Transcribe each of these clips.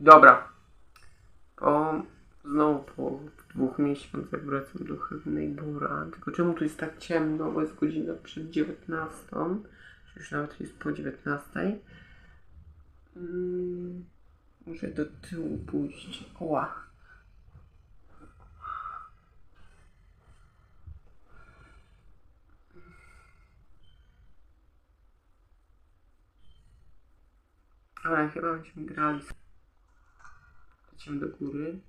Dobra. Po, znowu po dwóch miesiącach wracam do Neighbora. Tylko czemu tu jest tak ciemno, bo jest godzina przed 19. czy Już nawet jest po 19. Mm, muszę do tyłu pójść. Oła. Ale chyba będziemy grali. Lecimy do góry.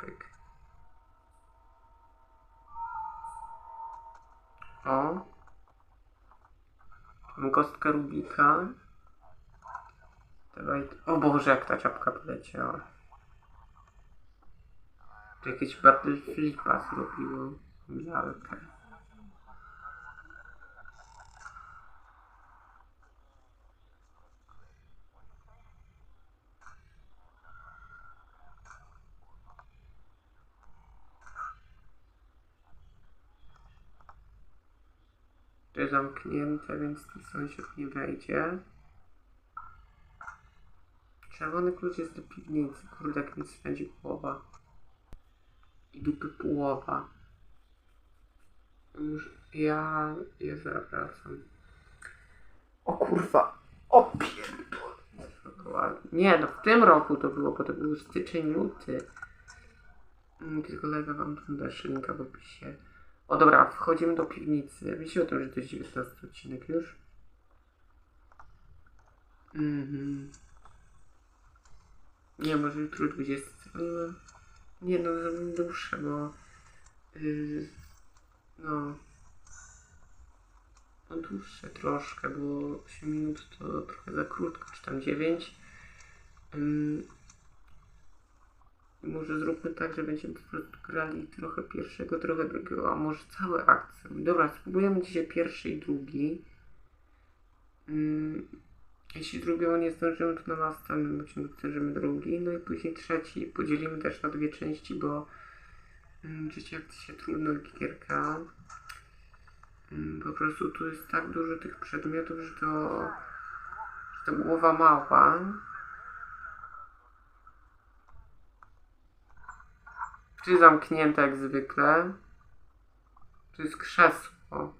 Pyk. O. Mam kostkę Rubika. Dawaj. O Boże, jak ta czapka poleciała. To jakieś Battle Flipa zrobiło. Lalkę. Zamknięte, więc sąsiad nie wejdzie. Czerwony klucz jest do piwnicy. Kurde, jak mi spędzi głowa. I dupy połowa. Już ja je zawracam. O kurwa. O pierdol. Nie, no w tym roku to było, bo to był styczeń, luty. Mm, Tylko lega wam tu dasz linka w opisie. O dobra, wchodzimy do piwnicy. Wiecie o tym, że to jest 19 odcinek już? Mhm. Nie, może jutro 20. ale- Nie no, zrobimy dłuższe, bo... Yy, no... No dłuższe troszkę, bo 8 minut to trochę za krótko, czy tam 9. Ym, może zróbmy tak, że będziemy po prostu grali trochę pierwszego, trochę drugiego, a może całe akcje. Dobra, spróbujemy dzisiaj pierwszy i drugi. Mm, jeśli drugiego nie zdążymy, to na następnym odcinku zdążymy drugi. No i później trzeci. Podzielimy też na dwie części, bo mm, życie jak się trudno gierka. Mm, po prostu tu jest tak dużo tych przedmiotów, że to, że to głowa mała. Drzwi zamknięte jak zwykle. Tu jest krzesło.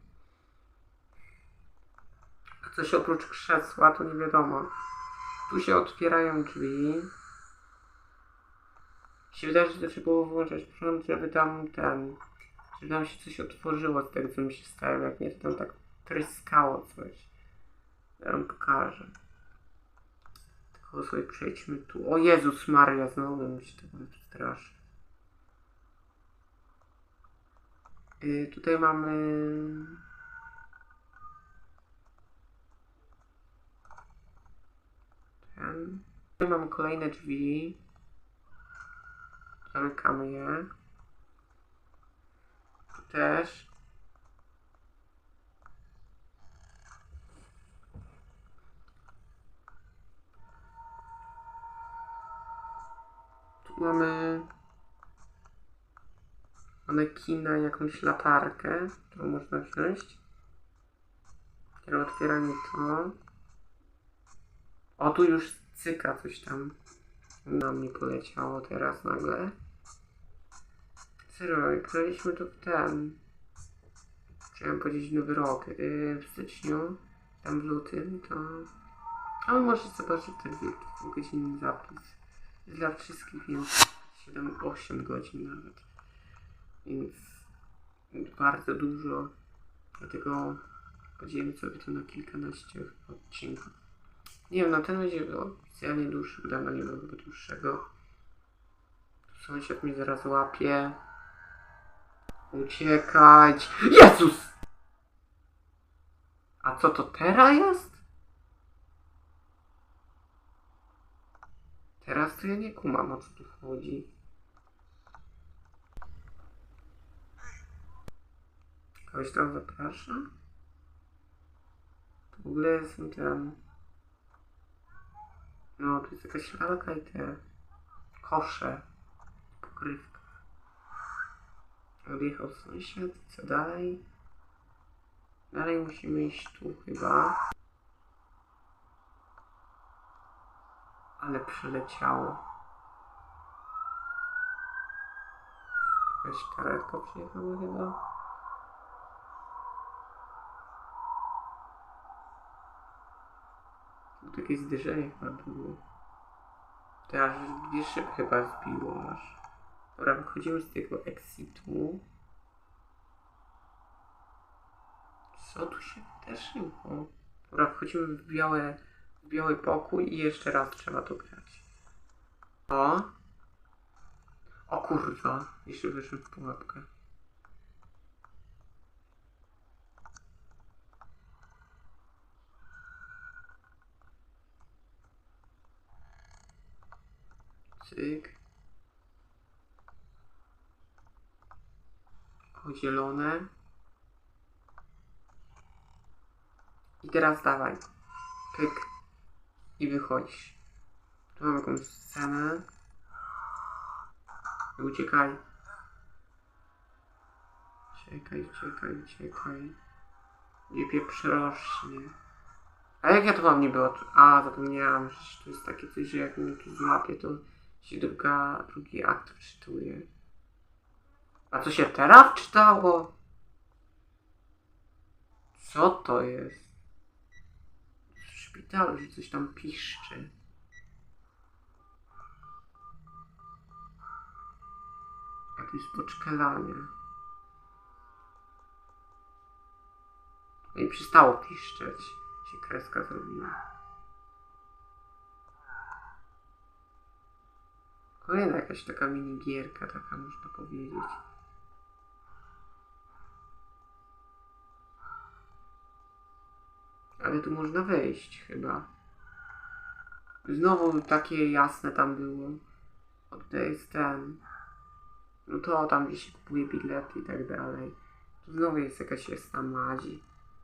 A coś oprócz krzesła to nie wiadomo. Tu się otwierają drzwi. Się wydaje, że to trzeba było włączać prąd, żeby tam ten... Żeby tam się coś otworzyło z tego, co mi się stało. Jak nie, to tam tak tryskało coś. Ja wam pokażę. Tylko sobie przejdźmy tu. O Jezus Maria, znowu mi się tego straszy. Tutaj mamy. Ten. Tutaj mamy kolejne drzwi. Zamykamy je. Tu też. Tu mamy manekina, jakąś latarkę, którą można wziąć. Teraz otwieramy to. O, tu już cyka coś tam. Na mnie poleciało teraz nagle. Serio, graliśmy to w ten... Chciałem powiedzieć nowy rok. Yy, w styczniu, tam w lutym, to... Ale możecie zobaczyć ten dwugodzinny zapis. Jest dla wszystkich, więc 7-8 godzin nawet więc bardzo dużo. Dlatego podzielimy sobie to na kilkanaście odcinków. Nie wiem, no ten będzie oficjalnie dłuższy, dawno nie było chyba dłuższego. Sąsiad mnie zaraz łapie. Uciekać. Jezus! A co to teraz jest? Teraz to ja nie kumam o co tu chodzi. Kogoś tam zaprasza? W ogóle jestem tam... No, tu jest jakaś lalka i te kosze. Pokrywka. Odjechał sąsiad, co dalej? Dalej musimy iść tu chyba. Ale przeleciało. Jakaś karetka przyjechała chyba. Jakieś zderzenie chyba było. Teraz gdzie szyb chyba zbiło aż. Dobra, wychodzimy z tego exitu. Co tu się wydarzyło? Dobra, wchodzimy w, białe, w biały pokój i jeszcze raz trzeba to grać. O! O kurwa, jeszcze wyszłem w pułapkę. Cyk. O, zielone. I teraz dawaj. Pyk. I wychodzisz. Tu mamy jakąś scenę. I uciekaj. Uciekaj, uciekaj, uciekaj. Nie pieprz rośnie. A jak ja to mam nie było? A, zapomniałam, że to jest takie coś, że jak mnie tu złapie, to się druga, drugi akt wczytuje. A co się teraz czytało? Co to jest? W szpitalu, że coś tam piszczy. Jakieś poczkalanie. No i przestało piszczeć. Się kreska zrobiła. Kolejna jakaś taka minigierka, taka można powiedzieć. Ale tu można wejść chyba. Znowu takie jasne tam było. O, tutaj jest ten. No to tam gdzie się kupuje bilety i tak dalej. Tu znowu jest jakaś jasna mazi.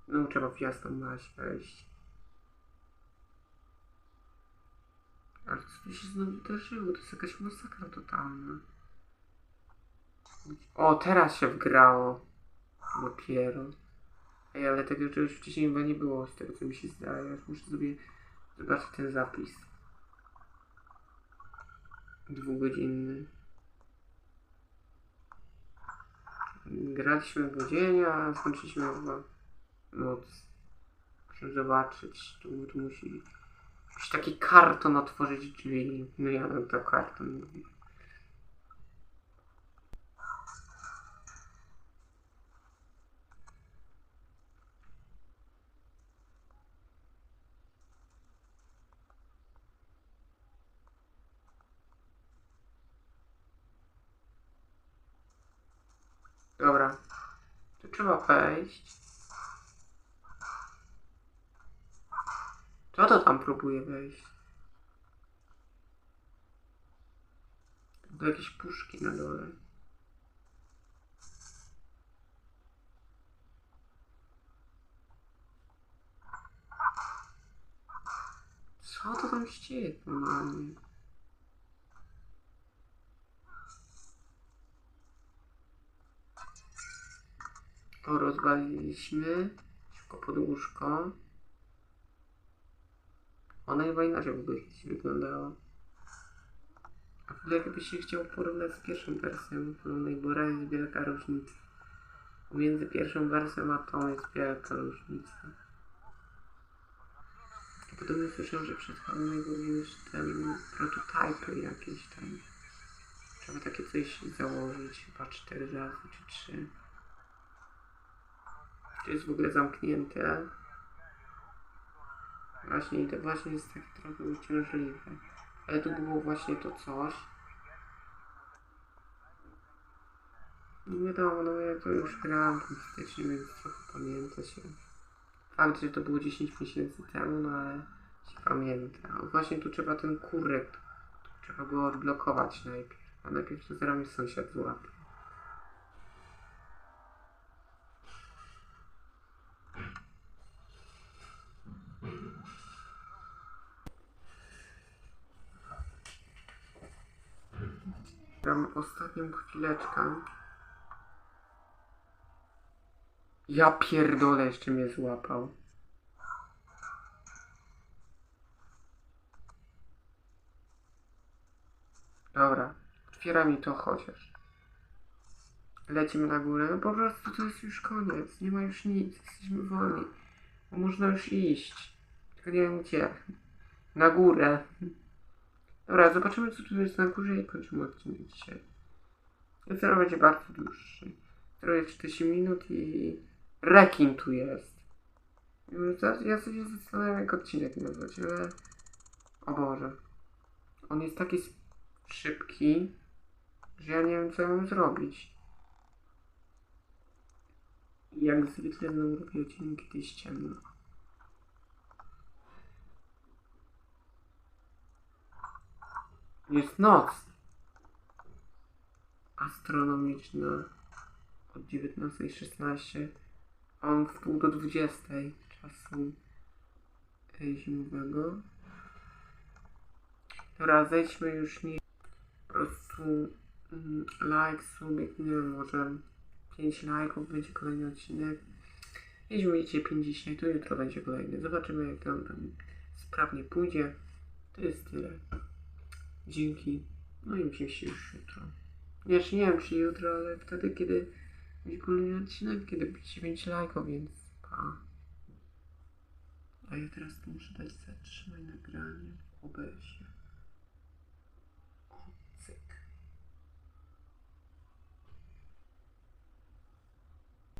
No trzeba w jasną maź wejść. Ale co się znowu wydarzyło? To jest jakaś masakra totalna. O, teraz się wgrało. Dopiero. Ej, ale tego czegoś wcześniej chyba nie było, z tego co mi się zdaje. Aż Muszę sobie zobaczyć ten zapis. Dwugodzinny. Graliśmy godzinie, a skończyliśmy chyba noc. Muszę zobaczyć. Tu, tu musi jakiś taki karton otworzyć drzwi. No ja bym to karton. Dobra. Tu trzeba wejść. Co to tam próbuje wejść? To jakieś puszki na dole. Co to tam dzieje normalnie? To rozwaliliśmy. Szybko pod łóżko. Ona chyba inaczej w ogóle kiedyś wyglądała. A w ogóle jakbyś się chciał porównać z pierwszą wersją Pełnej Bora jest wielka różnica. Pomiędzy pierwszą wersją a tą jest wielka różnica. A Podobnie słyszałem, że przed Pełnej już ten prototypy jakieś tam. Trzeba takie coś założyć chyba cztery razy czy trzy. To jest w ogóle zamknięte. Właśnie i to właśnie jest tak trochę uciążliwe. Ale tu było właśnie to coś. Nie wiadomo, no ja to już tym styczniu, więc trochę pamięta się. Fakt, że to było 10 miesięcy temu, no ale się pamięta. Właśnie tu trzeba ten kurek, trzeba go odblokować najpierw. A najpierw to zaraz sąsiad złapie. Mam ostatnią chwileczkę. Ja pierdolę, jeszcze mnie złapał. Dobra, otwiera mi to chociaż. Lecimy na górę. No po prostu to jest już koniec. Nie ma już nic. Jesteśmy wolni. Można już iść. Tylko nie wiem gdzie. Na górę. Dobra, zobaczymy co tu jest na górze i kończymy odcinek dzisiaj. Jutro będzie bardzo dłuższy. Jutro jest 40 minut i rekin tu jest. Ja sobie zastanawiam jak odcinek nazwać, ale... O Boże. On jest taki szybki, że ja nie wiem co mam zrobić. Jak zwykle znowu robię odcinek, kiedy jest ciemno. Jest noc. Astronomiczna. Od 19.16. A on w pół do 20 czasu e, zimowego. Dobra, zejdźmy już nie. Po prostu mm, like, subik, nie wiem, może 5 lajków będzie kolejny odcinek. Jeśli będziecie 5 dzisiaj, to jutro będzie kolejny. Zobaczymy jak tam sprawnie pójdzie. To jest tyle. Dzięki. No i się już jutro. Jeszcze nie wiem czy jutro, ale wtedy kiedy będzie kolejny odcinek, kiedy będzie 9 lajków, więc pa. A ja teraz muszę dać zatrzymaj nagranie w.